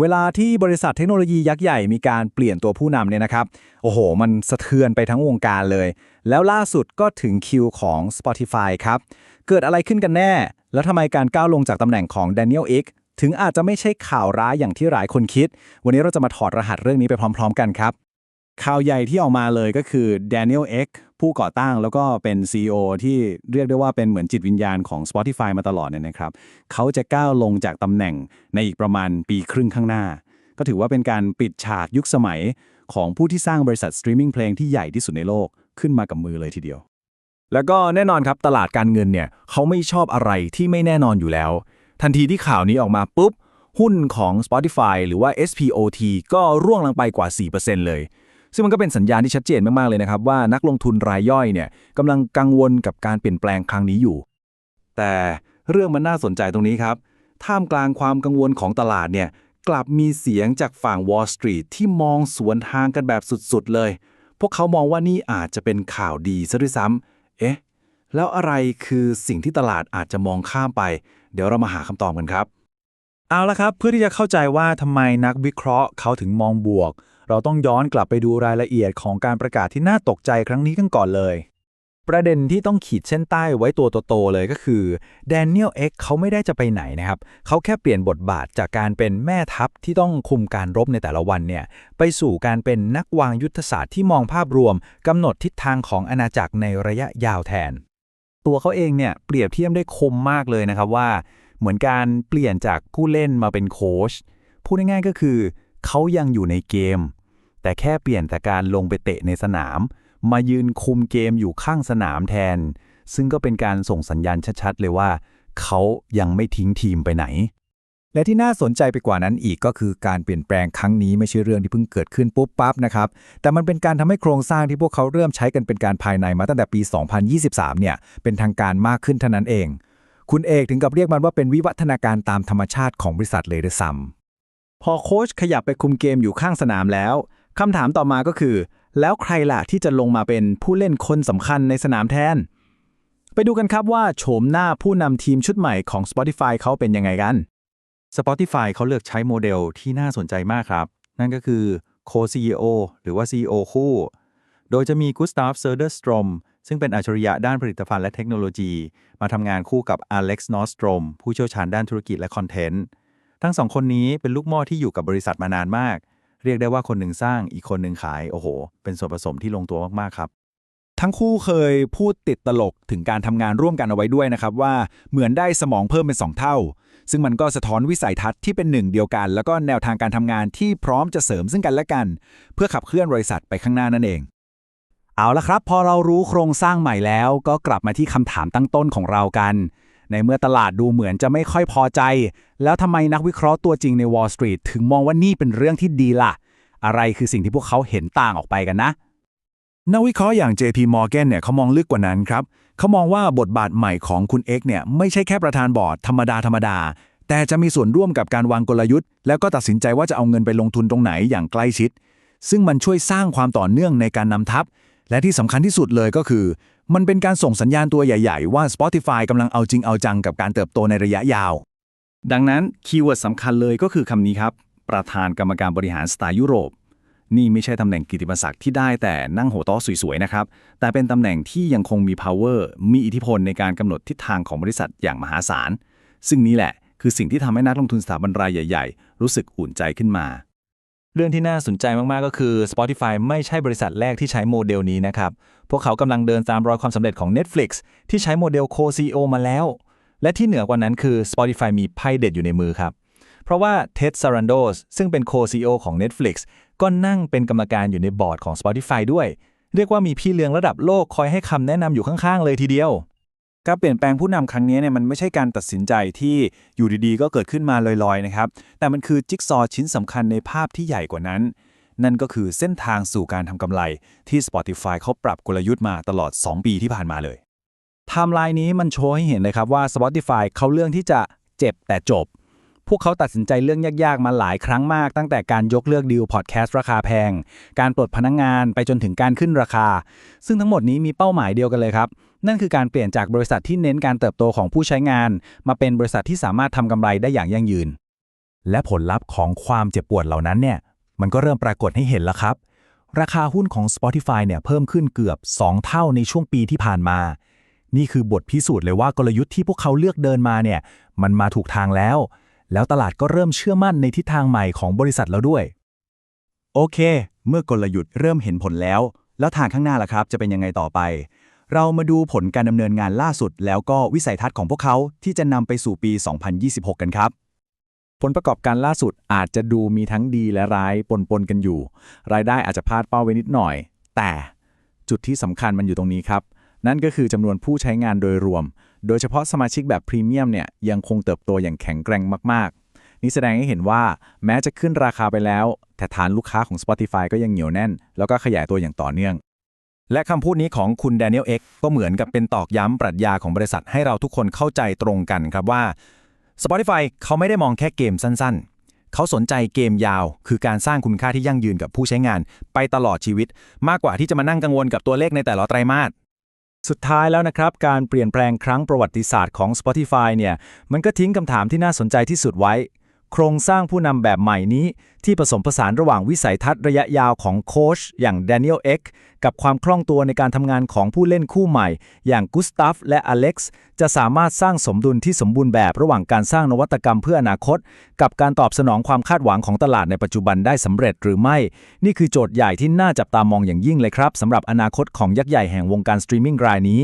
เวลาที่บริษัทเทคโนโลยียักษ์ใหญ่มีการเปลี่ยนตัวผู้นำเนี่ยนะครับ โอ้โห มันสะเทือนไปทั้งวงการเลย แล้วล่าสุดก็ถึงคิวของ Spotify ครับ เกิดอะไรขึ้นกันแน่ แล้วทำไมการก้าวลงจากตำแหน่งของ Daniel Ek ถึงอาจจะไม่ใช่ข่าวร้ายอย่างที่หลายคนคิด วันนี้เราจะมาถอดรหัสเรื่องนี้ไปพร้อม ๆ กันครับ ข่าวใหญ่ที่ออกมาเลยก็คือ Daniel Ek ผู้ก่อตั้งแล้วก็เป็น CEO ที่เรียกได้ว่าเป็นเหมือนจิตวิญญาณของ Spotify มาตลอดเนี่ยนะครับ เขาจะก้าวลงจากตำแหน่งในอีกประมาณปีครึ่งข้างหน้า ก็ถือว่าเป็นการปิดฉากยุคสมัยของผู้ที่สร้างบริษัทสตรีมมิ่งเพลงที่ใหญ่ที่สุดในโลกขึ้นมากับมือเลยทีเดียว แล้วก็แน่นอนครับตลาดการเงินเนี่ยเขาไม่ชอบอะไรที่ไม่แน่นอนอยู่แล้ว ทันทีที่ข่าวนี้ออกมาปุ๊บหุ้นของ Spotify หรือว่า SPOT ก็ร่วงลงไปกว่า 4%เลย ซึ่งมันก็เป็นสัญญาณที่ชัดเจนมากๆเลยนะครับว่านักลงทุนรายย่อยเนี่ยกำลังกังวลกับการเปลี่ยนแปลงครั้งนี้อยู่ แต่เรื่องมันน่าสนใจตรงนี้ครับ ท่ามกลางความกังวลของตลาดเนี่ยกลับมีเสียงจากฝั่ง Wall Street ที่มองสวนทางกันแบบสุดๆเลย พวกเขามองว่านี่อาจจะเป็นข่าวดีซะด้วยซ้ำเอ๊ะ แล้วอะไรคือสิ่งที่ตลาดอาจจะมองข้ามไป เดี๋ยวเรามาหาคำตอบกันครับ เอาละครับ เพื่อที่จะเข้าใจว่าทำไมนักวิเคราะห์เขาถึงมองบวก เราต้องย้อนกลับไปดูรายละเอียดของการประกาศที่น่าตกใจครั้งนี้กันก่อนเลย ประเด็นที่ต้องขีดเส้นใต้ไว้ตัวโตๆเลยก็คือแดเนียลเอ็กเขาไม่ได้จะไปไหนนะครับ เขาแค่เปลี่ยนบทบาทจากการเป็นแม่ทัพที่ต้องคุมการรบในแต่ละวันเนี่ยไปสู่การเป็นนักวางยุทธศาสตร์ที่มองภาพรวมกำหนดทิศทางของอาณาจักรในระยะยาวแทน ตัวเขาเองเนี่ยเปรียบเทียบได้คมมากเลยนะครับว่า เหมือนการเปลี่ยนจากผู้เล่นมาเป็นโค้ชพูดง่ายๆก็คือ เขายังอยู่ในเกม แต่แค่เปลี่ยนแต่การลงไปเตะในสนาม มายืนคุมเกมอยู่ข้างสนามแทน ซึ่งก็เป็นการส่งสัญญาณชัดๆ เลยว่า เขายังไม่ทิ้งทีมไปไหน และที่น่าสนใจไปกว่านั้นอีกก็คือการเปลี่ยนแปลงครั้งนี้ไม่ใช่เรื่องที่เพิ่งเกิดขึ้นปุ๊บปั๊บนะครับ แต่มันเป็นการทำให้โครงสร้างที่พวกเขาเริ่มใช้กันเป็นการภายในมาตั้งแต่ปี 2023 เนี่ย เป็นทางการมากขึ้นเท่านั้นเอง คุณเอกถึงกับเรียกมันว่าเป็นวิวัฒนาการตามธรรมชาติของบริษัทเลยด้วยซ้ำ พอโค้ชขยับไปคุมเกมอยู่ข้างสนามแล้วคำถามต่อมาก็คือ แล้วใครล่ะที่จะลงมาเป็นผู้เล่นคนสำคัญในสนามแทน ไปดูกันครับว่าโฉมหน้าผู้นำทีมชุดใหม่ของ Spotify เขาเป็นยังไงกัน Spotify เขาเลือกใช้โมเดลที่น่าสนใจมากครับ นั่นก็คือ Co-CEO หรือว่า CEO คู่ โดยจะมี Gustav Söderström ซึ่งเป็นอัจฉริยะด้านผลิตภัณฑ์และเทคโนโลยี มาทำงานคู่กับ Alex Nordstrom ผู้เชี่ยวชาญด้านธุรกิจและคอนเทนต์ ทั้งสองคนนี้เป็นลูกหม้อที่อยู่กับบริษัทมานานมาก เรียกได้ว่าคนหนึ่งสร้างอีกคนหนึ่งขาย โอ้โห เป็นส่วนผสมที่ลงตัวมากๆครับ ทั้งคู่เคยพูดติดตลกถึงการทำงานร่วมกันเอาไว้ด้วยนะครับว่าเหมือนได้สมองเพิ่มเป็น 2 เท่า ซึ่งมันก็สะท้อนวิสัยทัศน์ที่เป็นหนึ่งเดียวกัน แล้วก็แนวทางการทำงานที่พร้อมจะเสริมซึ่งกันและกัน เพื่อขับเคลื่อนบริษัทไปข้างหน้านั่นเอง เอาละครับ พอเรารู้โครงสร้างใหม่แล้ว ก็กลับมาที่คำถามตั้งต้นของเรากัน ในเมื่อตลาดดูเหมือนจะไม่ค่อยพอใจ แล้วทำไมนักวิเคราะห์ตัวจริงใน Wall Street ถึงมองว่านี่เป็นเรื่องที่ดีล่ะ อะไรคือสิ่งที่พวกเขาเห็นต่างออกไปกันนะ นักวิเคราะห์อย่าง JP Morgan เนี่ยเขามองลึกกว่านั้นครับ เขามองว่าบทบาทใหม่ของคุณ X เนี่ยไม่ใช่แค่ประธานบอร์ดธรรมดาธรรมดาแต่จะมีส่วนร่วมกับการวางกลยุทธ์ แล้วก็ตัดสินใจว่าจะเอาเงินไปลงทุนตรงไหนอย่างใกล้ชิด ซึ่งมันช่วยสร้างความต่อเนื่องในการนำทัพ และที่สำคัญที่สุดเลยก็คือ มันเป็นการส่งสัญญาณตัวใหญ่ ๆ ว่า Spotify กำลังเอาจริงเอาจังกับการเติบโตในระยะยาว ดังนั้นคีย์เวิร์ดสำคัญเลยก็คือคำนี้ครับ ประธานกรรมการบริหารสไตล์ยุโรป นี่ไม่ใช่ตำแหน่งกิติมศักดิ์ที่ได้แต่นั่งโหโต๊ะสวยๆนะครับ แต่เป็นตำแหน่งที่ยังคงมี power มีอิทธิพลในการกำหนดทิศทางของบริษัทอย่างมหาศาล ซึ่งนี่แหละคือสิ่งที่ทำให้นักลงทุนสถาบันรายใหญ่ ๆ รู้สึกอุ่นใจขึ้นมา เรื่องที่น่าสนใจมาก ๆ ก็คือ Spotify ไม่ใช่บริษัทแรกที่ใช้โมเดลนี้นะครับ พวกเขากำลังเดินตามรอยความสำเร็จของ Netflix ที่ใช้โมเดล Co-CEO มาแล้ว และที่เหนือกว่านั้นคือ Spotify มีไพ่เด็ดอยู่ในมือครับ เพราะว่า Ted Sarandos ซึ่งเป็น Co-CEO ของ Netflix ก็นั่งเป็นกรรมการอยู่ในบอร์ดของ Spotify ด้วย เรียกว่ามีพี่เลี้ยงระดับโลกคอยให้คำแนะนำอยู่ข้าง ๆ เลยทีเดียว การเปลี่ยนแปลงผู้นำครั้งนี้เนี่ยมันไม่ใช่การตัดสินใจที่อยู่ดีๆ ก็เกิดขึ้นมาลอยๆนะครับ แต่มันคือจิ๊กซอว์ชิ้นสำคัญในภาพที่ใหญ่กว่านั้น นั่นก็คือเส้นทางสู่การทำกำไรที่ Spotify เขาปรับกลยุทธ์มาตลอด 2 ปีที่ผ่านมาเลยไทม์ไลน์นี้มันโชว์ให้เห็นเลยครับว่า Spotify เขาเรื่องที่จะเจ็บแต่จบ พวกเขาตัดสินใจเรื่องยากๆ มาหลายครั้งมาก ตั้งแต่การยกเลิกดีลพอดแคสต์ราคาแพง การปลดพนักงงานไปจนถึงการขึ้นราคา ซึ่งทั้งหมดนี้มีเป้าหมายเดียวกันเลยครับ นั่นคือการเปลี่ยนจากบริษัทที่เน้นการเติบโตของผู้ใช้งาน มาเป็นบริษัทที่สามารถทำกำไรได้อย่างยั่งยืน และผลลัพธ์ของความเจ็บปวดเหล่านั้นเนี่ยมันก็เริ่มปรากฏให้เห็นแล้วครับ ราคาหุ้นของ Spotify เนี่ยเพิ่มขึ้นเกือบ 2 เท่าในช่วงปีที่ผ่านมา นี่คือบทพิสูจน์เลยว่ากลยุทธ์ที่พวกเขาเลือกเดินมาเนี่ยมันมาถูกทางแล้ว แล้วตลาดก็เริ่มเชื่อมั่นในทิศทางใหม่ของบริษัทแล้วด้วย โอเค เมื่อกลยุทธ์เริ่มเห็นผลแล้ว แล้วทางข้างหน้าล่ะครับ จะเป็นยังไงต่อไป เรามาดูผลการดำเนินงานล่าสุด แล้วก็วิสัยทัศน์ของพวกเขาที่จะนำไปสู่ปี 2026 กันครับ ผลประกอบการล่าสุดอาจจะดูมีทั้งดีและร้ายปนๆกันอยู่ รายได้อาจจะพลาดเป้าไว้นิดหน่อย แต่จุดที่สำคัญมันอยู่ตรงนี้ครับ นั่นก็คือจำนวนผู้ใช้งานโดยรวม โดยเฉพาะสมาชิกแบบพรีเมียมเนี่ยยังคงเติบโตอย่างแข็งแกร่งมากๆ นี่แสดงให้เห็นว่าแม้จะขึ้นราคาไปแล้ว แต่ฐานลูกค้าของ Spotify ก็ยังเหนียวแน่น แล้วก็ขยายตัวอย่างต่อเนื่อง และคำพูดนี้ของคุณ Daniel X ก็เหมือนกับเป็นตอกย้ำปรัชญาของบริษัทให้เราทุกคนเข้าใจตรงกันครับว่า Spotify เขาไม่ได้มองแค่เกมสั้นๆ เขาสนใจเกมยาว คือการสร้างคุณค่าที่ยั่งยืนกับผู้ใช้งาน ไปตลอดชีวิต มากกว่าที่จะมานั่งกังวลกับตัวเลขในแต่ละไตรมาสสุดท้ายแล้วนะครับ การเปลี่ยนแปลงครั้งประวัติศาสตร์ของ Spotify เนี่ยมันก็ทิ้งคำถามที่น่าสนใจที่สุดไว้ โครงสร้างผู้นำแบบใหม่นี้ ที่ผสมผสานระหว่างวิสัยทัศน์ระยะยาวของโค้ชอย่าง Daniel Ek กับความคล่องตัวในการทำงานของผู้เล่นคู่ใหม่ อย่างกุสตัฟและอเล็กซ์จะสามารถสร้างสมดุลที่สมบูรณ์แบบระหว่างการสร้างนวัตกรรมเพื่ออนาคต กับการตอบสนองความคาดหวังของตลาดในปัจจุบันได้สำเร็จหรือไม่ นี่คือโจทย์ใหญ่ที่น่าจับตามองอย่างยิ่งเลยครับสำหรับอนาคตของยักษ์ใหญ่แห่งวงการสตรีมมิ่งรายนี้